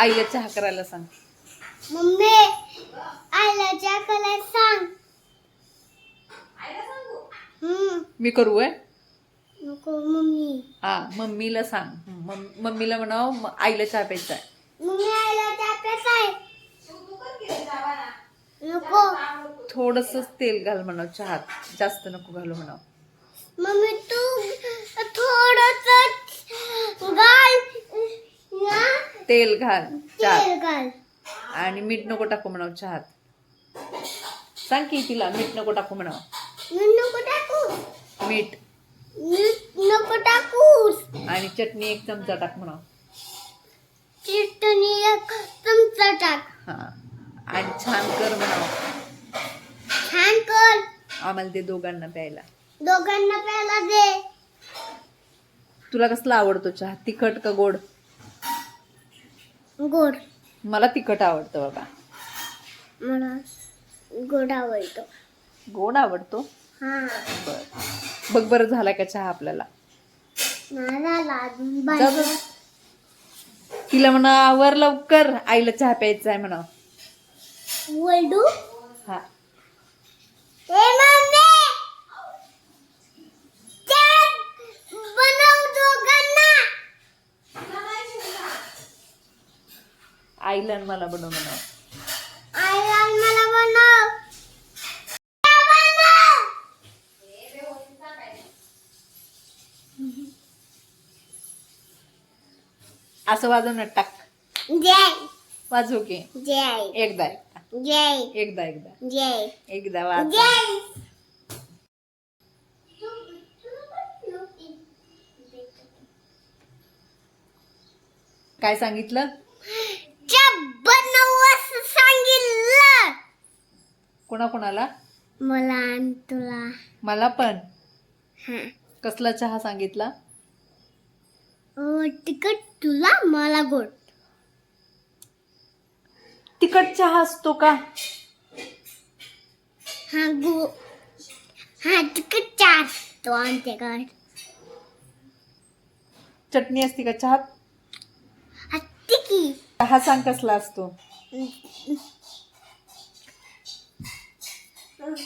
आईला चहा करायला सांग. मम्मी आईला चहा सांग. हम्म. मी करू आहे नको मम्मी. हा मम्मीला सांग. मम- मम्मीला म्हणाव म- आईला चहा प्यायचा आहे. मम्मी आईला चहा नको. थोडस तेल घाल म्हणाव चहात जास्त नको घालू म्हणाव. मम्मी तू थोडस तेल घाल तेल घाल. आणि मीठ नको टाकू म्हणाव चहात सांग की तिला मीठ नको टाकू म्हणाव. मी नको टाकू. मीठ. नको टाकूस आणि चटणी एक चमचा टाक म्हणाव. चटणी एक चमचा टाक. हा. आणि छान कर म्हणाव. छान कर. आम्हाला ते दोघांना प्यायला. दोघांना प्यायला दे. तुला कसला आवडतो चहा? तिखट का गोड? गोड. मला तिखट आवडतं बाबा मला गोड आवडतो. गोड आवडतो? हा. बर. बघ बरं झाला का चहा आपल्याला? मला जा बरं. तिला म्हणा आवर लवकर आईला चहा प्यायचा आहे म्हणा. हा. ए मम्मी चहा बनव दोघांना आईला आणि मला बनव. म्हणा असं वाजवण्यात टाक. जय. वाजव की. जय. एकदा एकदा. जय. एकदा एकदा. जय. एकदा वाजव. जय. काय सांगितलं चहा बनव असं सांगितलं कोणा कोणाला मला आणि तुला. मला पण. हा. कसला चहा सांगितला? अ, तिखट तुला मला गोड. तिखट चहा असतो का? हा गो हा तिखट चहा असतो आमच्याकडे. चटणी असते का चहात? हा तिकी चहा सांग कसला असतो. Sure.